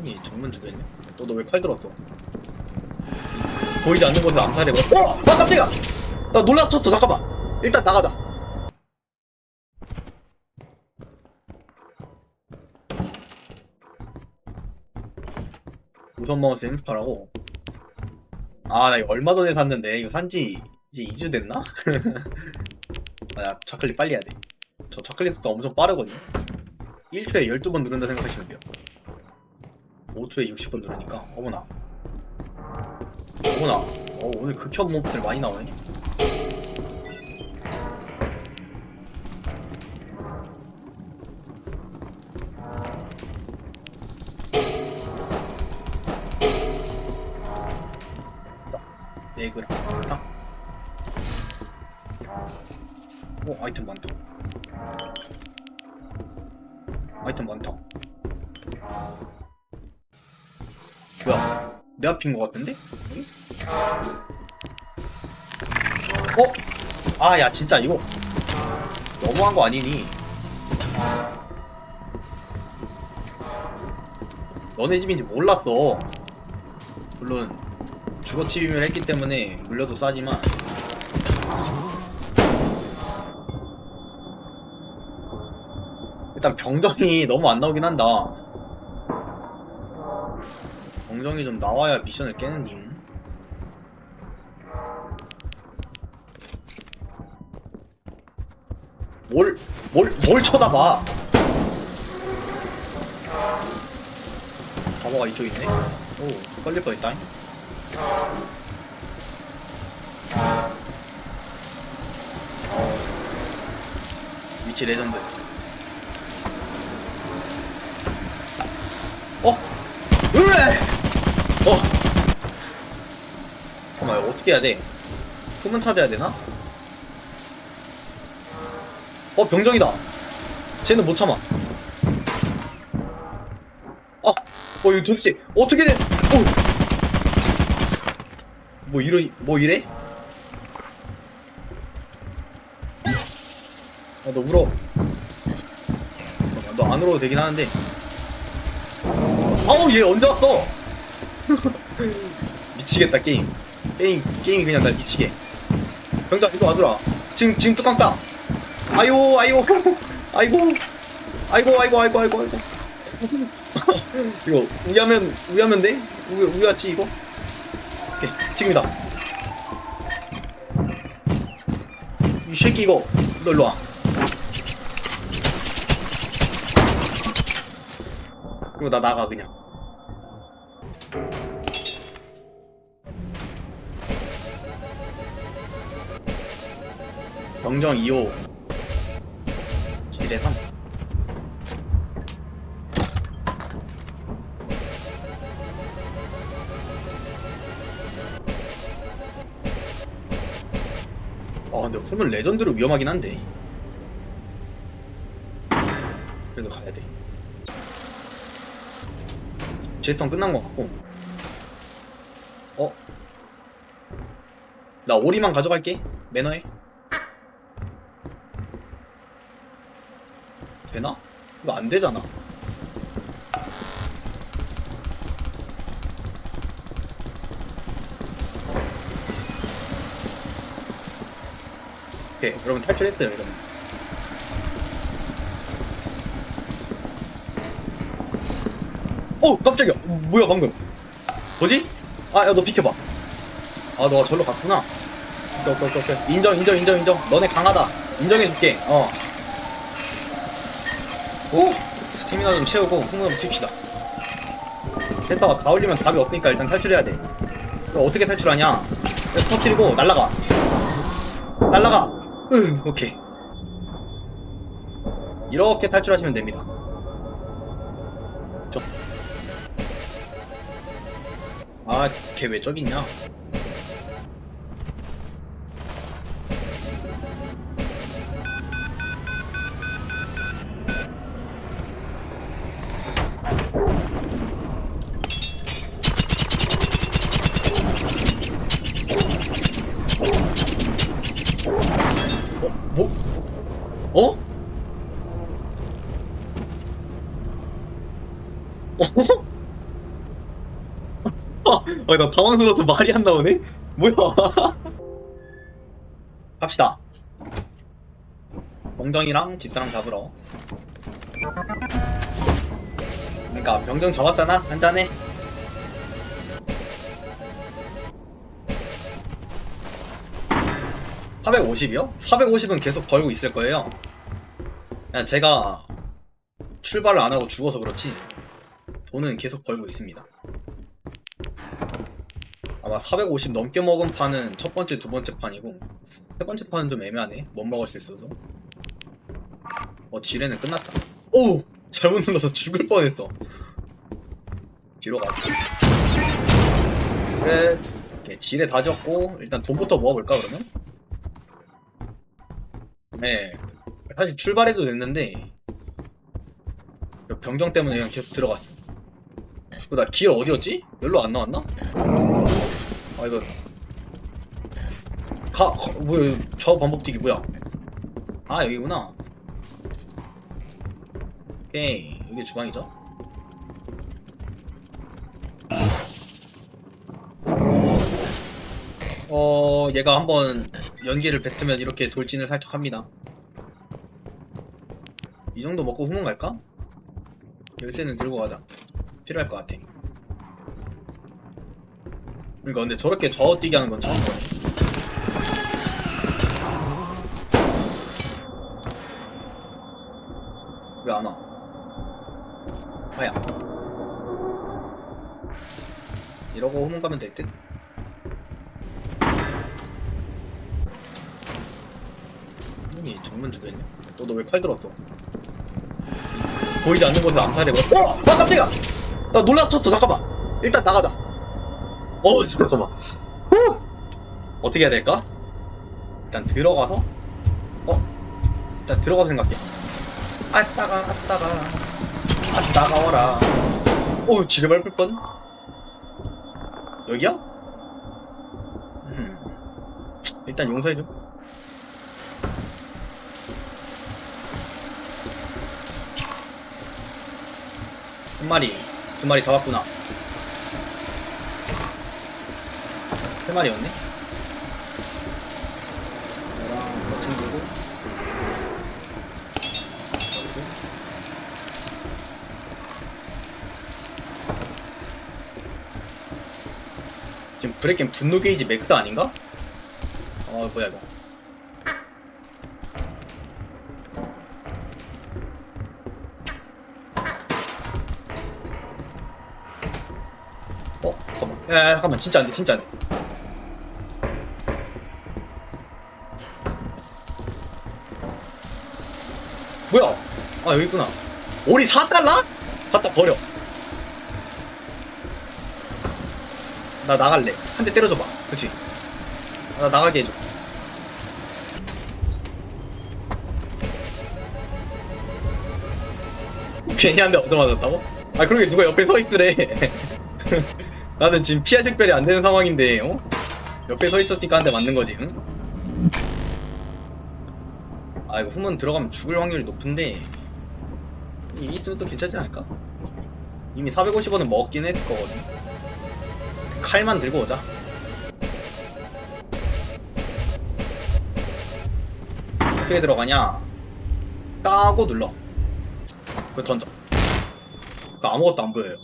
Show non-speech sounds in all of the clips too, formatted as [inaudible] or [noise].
충분히 정면 주겠네. 너너 왜 칼 들었어? 보이지 않는 곳에 암살해 봐. 어! 아 깜짝이야! 나 놀라 쳤어. 잠깐만. 일단 나가자. 우선 마우스 햄스터라고. 아, 나 이거 얼마 전에 샀는데 이거 산지 이제 2주 됐나? [laughs] 아, 야, 자클릭 빨리 해야 돼. 저 자클릭 속도 엄청 빠르거든요. 1초에 12번 누른다 생각하시면 돼요. 5초에 60번 누르니까 어머나. 어머나. 어, 오늘 극혐 몹들 많이 나오네. 에그랑 딱. 어 아이템 많다. 아이템 많다. 뭐야? 내 앞인 것 같은데? 응? 어? 아, 야, 진짜 이거 너무한 거 아니니? 너네 집인지 몰랐어. 물론 주거침입을 했기 때문에 물려도 싸지만 일단 병정이 너무 안 나오긴 한다. 병정이 좀 나와야 미션을 깨는 님. 뭘, 뭘, 뭘 쳐다봐. 바보가 이쪽 있네. 오, 걸릴 뻔했다. 위치 레전드. 어? 으에! 어. 잠깐만, 어떻게 해야 돼? 숨은 찾아야 되나? 어, 병정이다. 쟤는 못 참아. 어, 어, 이거 도대체 어떻게 돼? 어. 뭐 이러, 뭐 이래? 아, 너 울어. 너 안 울어도 되긴 하는데. 아우, 얘 언제 왔어? [laughs] 미치겠다, 게임. 게임, 게임이 그냥 날 미치게. 병장, 이거 와줘라. 지금, 지금 뚜껑 따. 아유, 아유, 아이고, 아이고, 아이고, 아이고, 아이고, 아이고. [laughs] 이거, 우야면, 우야면 돼? 우, 우야지, 이거? 오케이, 지금이다. 이 새끼, 이거. 너 일로 와. 그리고 나 나가, 그냥. 병정 2호. 7에 3아 근데 후면 레전드로 위험하긴 한데. 그래도 가야 돼. 제스턴 끝난 것 같고. 어? 나 오리만 가져갈게. 매너해 되나? 이거 안 되잖아. 오케이, 여러분 탈출했어요, 이러면. 어, 깜짝이야. 뭐야, 방금. 뭐지? 아, 야, 너 비켜봐. 아, 너가 절로 갔구나. 오케이, 오케이, 오케이. 인정, 인정, 인정, 인정. 너네 강하다. 인정해줄게. 어. 오! 스태미나 좀 채우고 흥분 좀 칩시다. 됐다. 다 올리면 답이 없으니까 일단 탈출해야 돼. 어떻게 탈출하냐? 터뜨리고 날라가. 날라가. 으 오케이. 이렇게 탈출하시면 됩니다. 저... 아걔 왜 저기 있냐 아, 나 당황스러워서 말이 안 나오네? 뭐야? 갑시다. 병정이랑 집사랑 잡으러. 그러니까 병정 잡았잖아? 한잔해. (450이요) (450은) 계속 벌고 있을 거예요 제가 출발을 안 하고 죽어서 그렇지 돈은 계속 벌고 있습니다 아마 450 넘게 먹은 판은 첫 번째, 두 번째 판이고 세 번째 판은 좀 애매하네. 못 먹을 수 있어서. 어, 지뢰는 끝났다. 오! 잘못 눌러서 죽을 뻔했어. 뒤로 가자. 그래. 이렇게 지뢰 다 졌고 일단 돈부터 모아볼까 그러면? 네. 사실 출발해도 됐는데 병정 때문에 그냥 계속 들어갔어. 어, 나길 어디였지? 여기로 안 나왔나? 아 이거. 가, 가 뭐야 좌우 반복뛰기 뭐야? 아 여기구나. 오케이 여기 주방이죠? 어 얘가 한번 연기를 뱉으면 이렇게 돌진을 살짝 합니다. 이 정도 먹고 후문 갈까? 열쇠는 들고 가자. 필요할 것 같아 그러니까 근데 저렇게 좌우뛰기 하는 건 처음 보네. 왜 안 와? 아야. 이러고 후문 가면 될 듯? 후문이 정문 주겠네. 또너왜 칼 들었어? 보이지 않는 곳에 암살해 버 어! 아 깜짝이야! 나 놀라쳤어 잠깐만. 일단 나가자. 어 잠깐만 후! 어떻게 해야 될까? 일단 들어가서 어? 일단 들어가서 생각해 아 따가 아 따가 아 따가워라 오 지뢰 밟을 뻔 여기야? 음. 일단 용서해줘 한 마리 두 마리 잡았구나 세 마리였네? 이거랑 이거 챙기고 지금 브레이킹 분노 게이지 맥스 아닌가? 어 뭐야 이거 어? 야, 야 잠깐만 진짜 안돼 진짜 안돼 아 여기 있구나. 오리 4달러? 갖다 버려. 나 나갈래. 한 대 때려줘봐. 그치? 나 나가게 해줘. 괜히 한 대 얻어 맞았다고? 아 그러게 누가 옆에 서 있으래. [laughs] 나는 지금 피할 식별이 안 되는 상황인데, 어? 옆에 서 있었으니까 한 대 맞는 거지, 응? 아 이거 후문 들어가면 죽을 확률이 높은데 이게 있으면 또 괜찮지 않을까? 이미 450원은 먹긴 했을 거거든. 칼만 들고 오자. 어떻게 들어가냐? 까고 눌러. 그거 던져. 그 아무것도 안 보여요.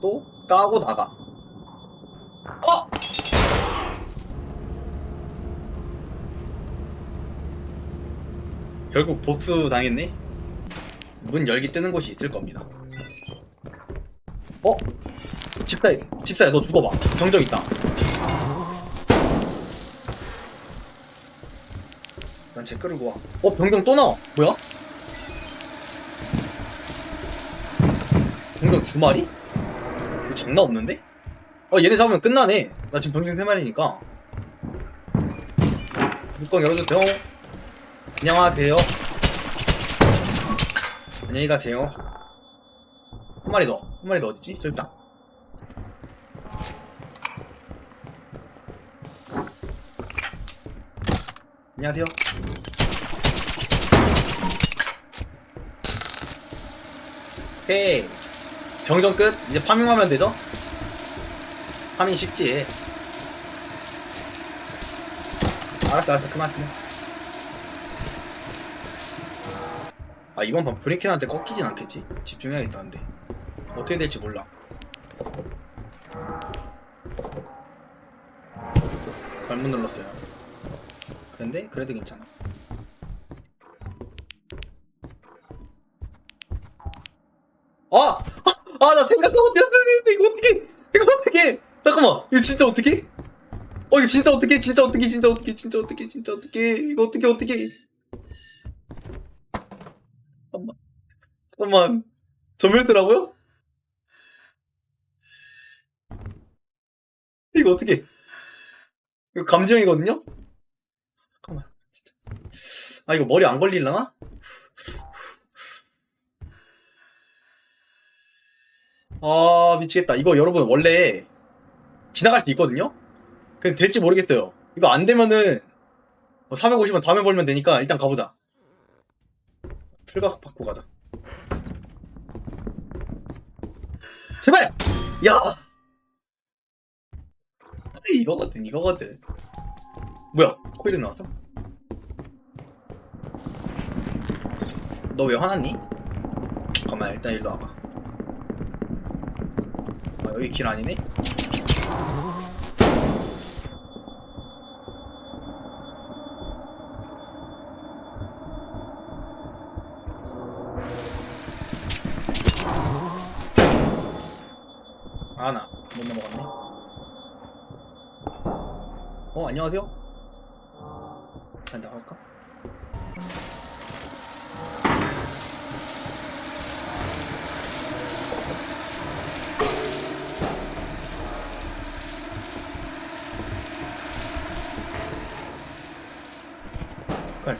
또 까고 나가. 어! 결국 복수 당했네? 문 열기 뜨는 곳이 있을 겁니다. 어? 집사야, 집사야, 너 죽어봐. 병정 있다. 난쟤 끌고 와. 어, 병정 또 나와. 뭐야? 병정 두 마리? 이거 장난 없는데? 어, 얘네 잡으면 끝나네. 나 지금 병정 세 마리니까. 뚜껑 열어주세요. 안녕하세요. 안녕히 가세요. 한 마리 더. 한 마리 더 어디지? 저기 있다. 안녕하세요. 오케이. 경전 끝 이제 파밍하면 되죠 파밍 쉽지 알았어 알았어 그만 그만 아 이번 판 브레이켄한테 꺾이진 않겠지 집중해야겠다 근데 어떻게 될지 몰라 잘못 눌렀어요 근데 그래도 괜찮아 아! 아, 나 생각하고 뛰었는데 이거 어떻게? 이거 어떻게? 잠깐만, 이거 진짜 어떻게? 어, 이거 진짜 어떻게? 진짜 어떻게? 진짜 어떻게? 진짜 어떻게? 진짜 어떻게? 이거 어떻게? 어떻게? 잠깐만, 잠깐만, 점멸더라고요? 이거 어떻게? 이거 감지형이거든요? 잠깐만, 진짜. 아, 이거 머리 안 걸릴라나? 아 미치겠다 이거 여러분 원래 지나갈 수 있거든요 근데 될지 모르겠어요 이거 안 되면은 450원 다음에 벌면 되니까 일단 가보자 풀가속 받고 가자 제발 야 이거거든 이거거든 뭐야 코이드 나왔어? 너 왜 화났니? 잠깐만 일단 일로 와봐 아, 여기 길 아니네? 아, 나 못 넘어갔네. 어, 안녕하세요? 잘 나갈까?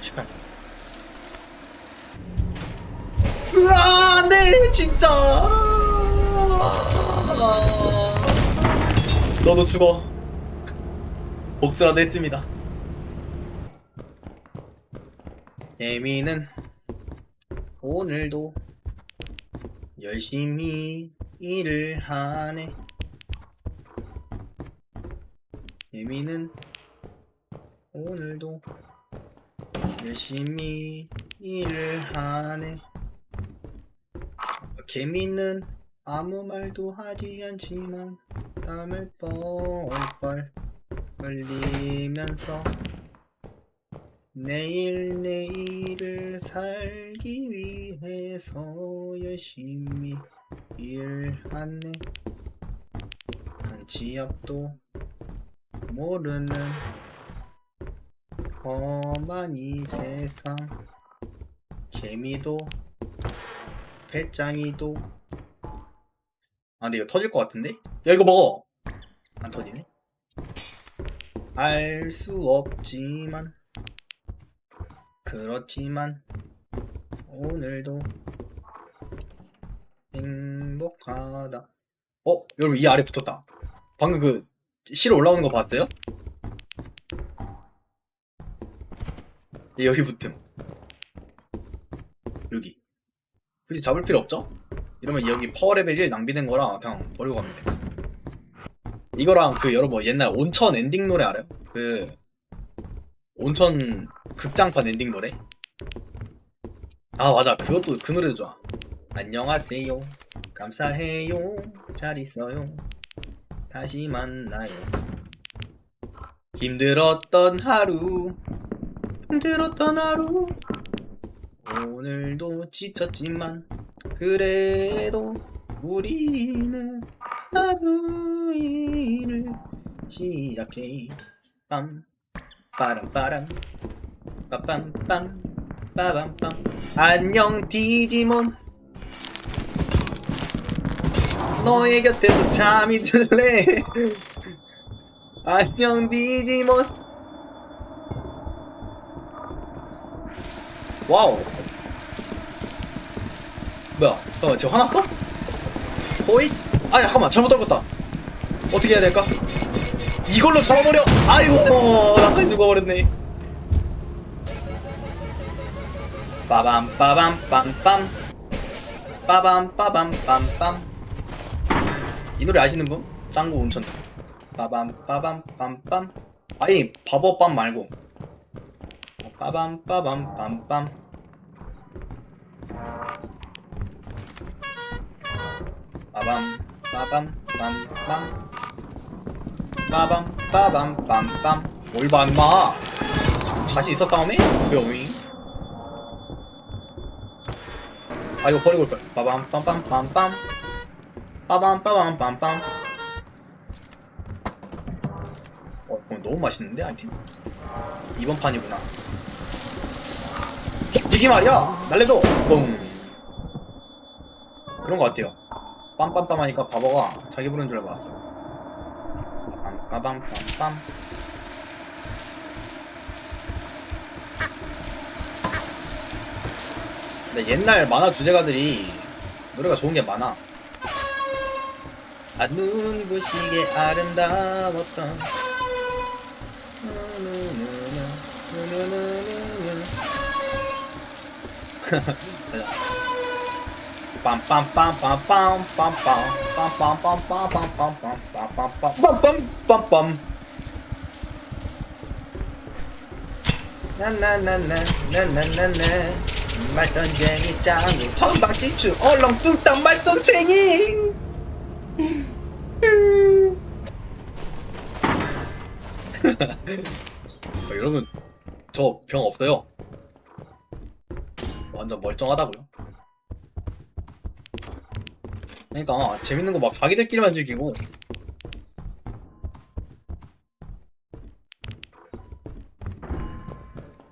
시간. 으아, 네, 진짜. 너도 죽어. 복수라도 했습니다. 예미는 오늘도 열심히 일을 하네. 예미는 오늘도 열심히 일을 하네. 개미는 아무 말도 하지 않지만 땀을 뻘뻘 흘리면서 내일 내일을 살기 위해서 열심히 일하네. 한치 앞도 모르는 험한 이 세상 개미도 배짱이도 아 근데 이거 터질 것 같은데? 야 이거 먹어 안 터지네 알 수 없지만 그렇지만 오늘도 행복하다 어? 여러분 이 아래 붙었다 방금 그 실어 올라오는 거 봤어요? 예, 여기 붙음. 여기. 굳이 잡을 필요 없죠? 이러면 여기 파워 레벨 1 낭비된 거라 그냥 버리고 가면 돼. 이거랑 그 여러분 옛날 온천 엔딩 노래 알아요? 그 온천 극장판 엔딩 노래? 아 맞아 그것도 그 노래도 좋아. 안녕하세요. 감사해요. 잘 있어요. 다시 만나요. 힘들었던 하루 힘들었던 하루 오늘도 지쳤지만 그래도 우리는 하루 일을 시작해. 빰 빠람 빠람. 빠빰빰 빠밤빰. 안녕 디지몬. 너의 곁에서 잠이 들래. [laughs] 안녕 디지몬. 와우 뭐야? 잠깐만 저 화났어? 호잇 아야 잠깐만 잘못 떨궜다. 어떻게 해야 될까? 이걸로 잡아버려! 아이고 나까지 죽어버렸네. 빠밤 빠밤 빰빰. 빠밤 빠밤 빰빰. 이 노래 아시는 분? 짱구 운천. 빠밤 빠밤 빰빰. 아니 바보빰 말고. 어, 빠밤 빠밤 빰빰 빠밤 빠밤 빰빰. 빠밤 빠밤 빰빰. 임마 자신 있어 싸움에? 뭐야, 아 이거 버리고 올걸 빠밤 빰빰 빰빰. 빠밤 빠밤 빰빰. 어 너무 맛있는데 아이템? 이번 판이구나. 이게 말이야! 날려줘! 뻥 그런 거 같아요 빰빰빰 하니까 바보가 자기 부르는 줄 알고 왔어. 빠밤 빰빰. 근데 옛날 만화 주제가들이 노래가 좋은 게 많아. 아 눈부시게 아름다웠던 [laughs] 말썽쟁이 짱구 선박지추 얼렁뚱땅 말썽쟁이. [laughs] 어, 여러분 저 병 없어요. 완전 멀쩡하다고요 그러니까 재밌는 거 막 자기들끼리만 즐기고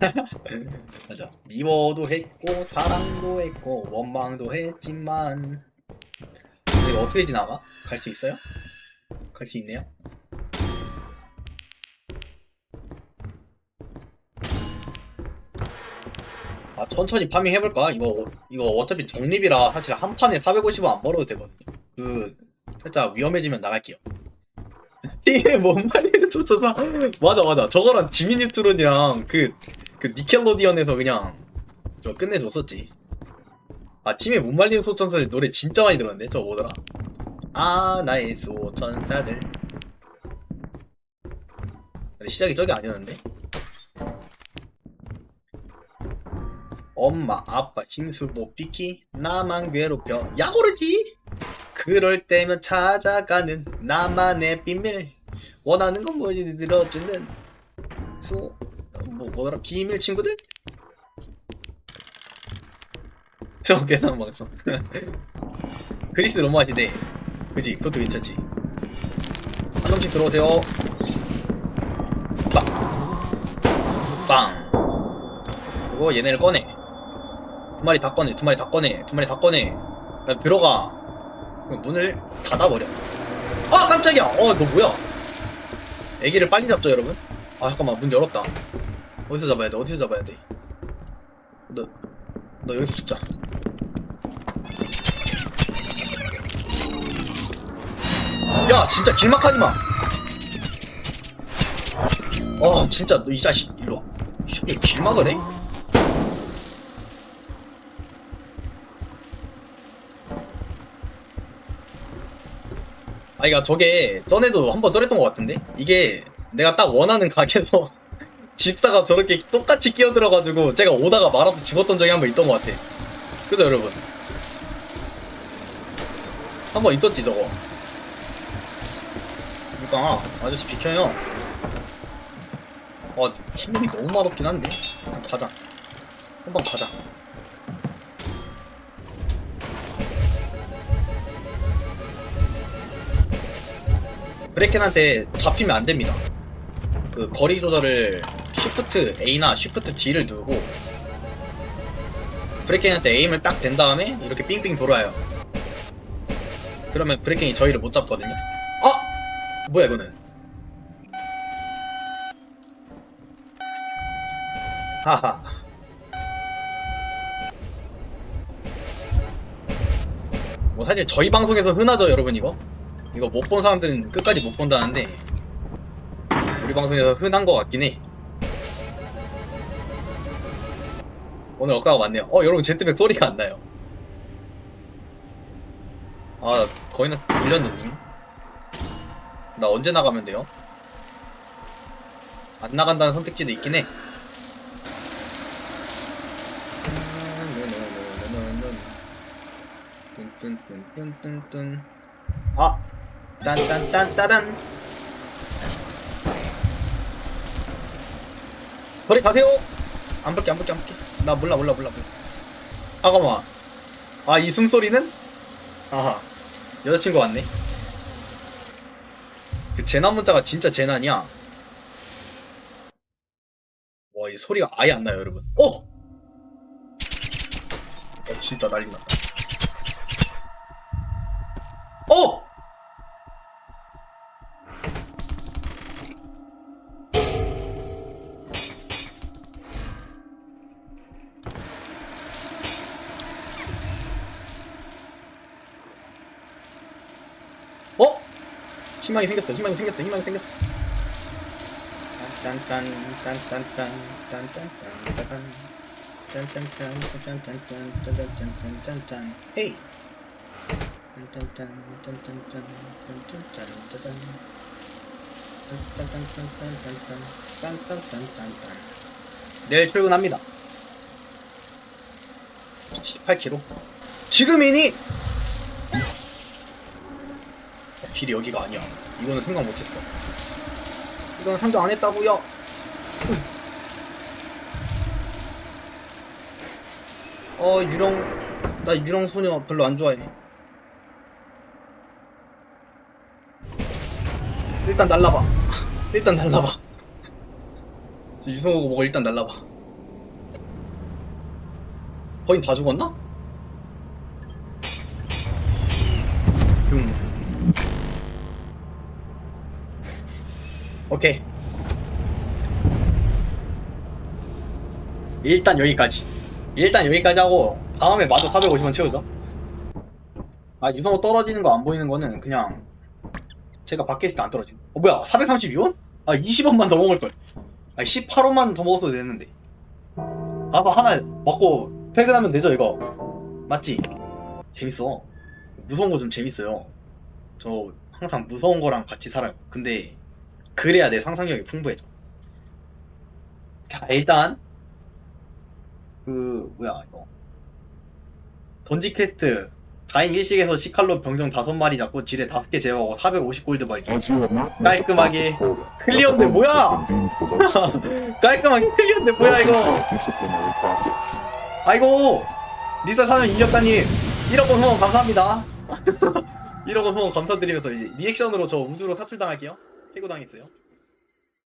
[laughs] 맞아. 미워도 했고 사랑도 했고 원망도 했지만 이거 어떻게 지나가? 갈 수 있어요? 갈 수 있네요. 천천히 파밍 해볼까? 이거 이거 어차피 적립이라 사실 한 판에 450원 안 벌어도 되거든요. 그 살짝 위험해지면 나갈게요. [laughs] 팀에 뭔 말이에요, 쫓아봐. 맞아, 맞아. 저거랑 지미니 트론이랑 그, 그 니켈로디언에서 그냥 저 끝내줬었지. 아, 팀에 못 말리는 소천사들 노래 진짜 많이 들었는데? 저거 뭐더라? 아, 나의 소천사들. 근데 시작이 저게 아니었는데? 엄마, 아빠, 심술 못 비키, 나만 괴롭혀. 야, 고르지! 그럴 때면 찾아가는 나만의 비밀. 원하는 건 뭐지? 들어주는 수 뭐, 뭐더라? 비밀 친구들? [laughs] 형 괜한 방송. [laughs] 그리스 로마시대. 그지? 그것도 괜찮지. 한 놈씩 들어오세요. 빵! 빵. 그리고 얘네를 꺼내. 두 마리 다 꺼내 두 마리 다 꺼내 두 마리 다 꺼내 그다음 들어가 그럼 문을 닫아버려. 아 깜짝이야. 어 너 뭐야? 애기를 빨리 잡죠 여러분. 아 잠깐만 문 열었다. 어디서 잡아야 돼? 어디서 잡아야 돼? 너너 여기서 죽자. 야 진짜 길막하지 마. 어 진짜 너 이 자식 일로 와. 이 새끼 길막을 해? 아, 그니까 저게 전에도 한 번 저랬던 것 같은데? 이게 내가 딱 원하는 가게에서 [laughs] 집사가 저렇게 똑같이 끼어들어가지고 제가 오다가 말아서 죽었던 적이 한 번 있던 것 같아. 그죠, 여러분? 한 번 있었지, 저거. 그니까, 아저씨 비켜요. 어, 힘이 너무 맛없긴 한데? 가자. 한번 가자. 브레켄한테 잡히면 안 됩니다. 그 거리 조절을 Shift A나 Shift D를 누르고 브레켄한테 에임을 딱 댄 다음에 이렇게 삥삥 돌아요. 그러면 브레켄이 저희를 못 잡거든요. 아! 뭐야 이거는? 하하. 뭐 사실 저희 방송에서 흔하죠 여러분 이거? 이거 못 본 사람들은 끝까지 못 본다는데 우리 방송에서 흔한 것 같긴 해. 오늘 억가가 많네요. 어 여러분 제 때문에 소리가 안 나요. 아 거의 다 밀렸는데. 나 언제 나가면 돼요? 안 나간다는 선택지도 있긴 해. 아! 딴딴딴따란 거리 가세요! 안 볼게 안 볼게 안 볼게 나 몰라 몰라 몰라 몰라 잠깐만 아이 숨소리는? 아하 여자친구 왔네 그 재난 문자가 진짜 재난이야 와 이 소리가 아예 안 나요 여러분 어! 어 진짜 난리 났다 어! 어? 희망이 생겼다 희망이 생겼다 희망이 생겼어 딴딴딴딴딴딴딴딴딴딴 딴딴딴딴딴딴딴딴딴딴딴 헤이 내일 출근합니다. 18km. 지금이니? 길이 여기가 아니야. 이거는 생각 못했어. 이건 상정 안 했다고요. 어 유령 나 유령 소녀 별로 안 좋아해. 일단 날라봐. [laughs] 일단 날라봐. 저 유성호고 뭐고 일단 날라봐. 거의 다 죽었나? 오케이. 일단 여기까지. 일단 여기까지 하고 다음에 마저 450원 채우죠. 아 유성호 떨어지는 거 안 보이는 거는 그냥 제가 밖에 있을 때 안 떨어지는. 어 뭐야 432원? 아 20원만 더 먹을 걸. 아 18원만 더 먹어도 되는데. 가서 하나 먹고 퇴근하면 되죠 이거. 맞지? 재밌어. 무서운 거 좀 재밌어요. 저 항상 무서운 거랑 같이 살아요. 근데 그래야 내 상상력이 풍부해져. 자 일단 그 뭐야 이거. 던지 퀘스트. 다인 일식에서 시칼로 병정 5마리 잡고 지뢰 5개 제거하고 450골드 벌기. 깔끔하게 클리어인데 뭐야? [laughs] 깔끔하게 클리어인데 뭐야 이거? 아이고 리사 사는 인력단님 1억 원 후원 감사합니다. 1억 원 후원 감사드리면서 리액션으로 저 우주로 사출당할게요 해고당했어요